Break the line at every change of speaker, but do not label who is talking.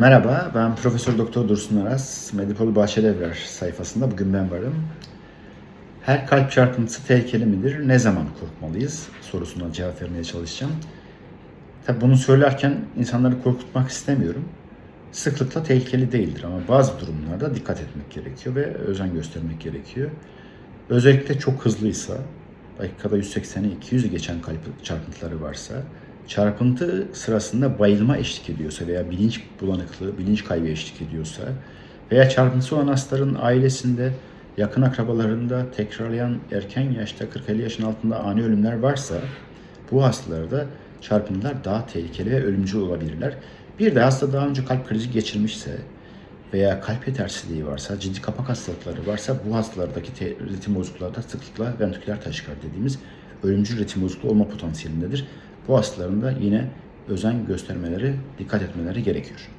Merhaba, ben Profesör Doktor Dursun Aras. Medipol Bahçelievler sayfasında bugün ben varım. Her kalp çarpıntısı tehlikeli midir? Ne zaman korkmalıyız? sorusuna cevap vermeye çalışacağım. Tabi bunu söylerken insanları korkutmak istemiyorum. Sıklıkla tehlikeli değildir ama bazı durumlarda dikkat etmek gerekiyor ve özen göstermek gerekiyor. Özellikle çok hızlıysa, dakikada 180'i 200'ü geçen kalp çarpıntıları varsa, çarpıntı sırasında bayılma eşlik ediyorsa veya bilinç bulanıklığı, bilinç kaybı eşlik ediyorsa veya çarpıntısı olan hastaların ailesinde, yakın akrabalarında tekrarlayan erken yaşta 40-50 yaşın altında ani ölümler varsa bu hastalarda çarpıntılar daha tehlikeli ve ölümcül olabilirler. Bir de hasta daha önce kalp krizi geçirmişse veya kalp yetersizliği varsa, ciddi kapak hastalıkları varsa bu hastalardaki te- ritim bozukluklarda sıklıkla ventriküler taşikard dediğimiz ölümcül ritim bozukluğu olma potansiyelindedir. Bu hastaların da yine özen göstermeleri, dikkat etmeleri gerekiyor.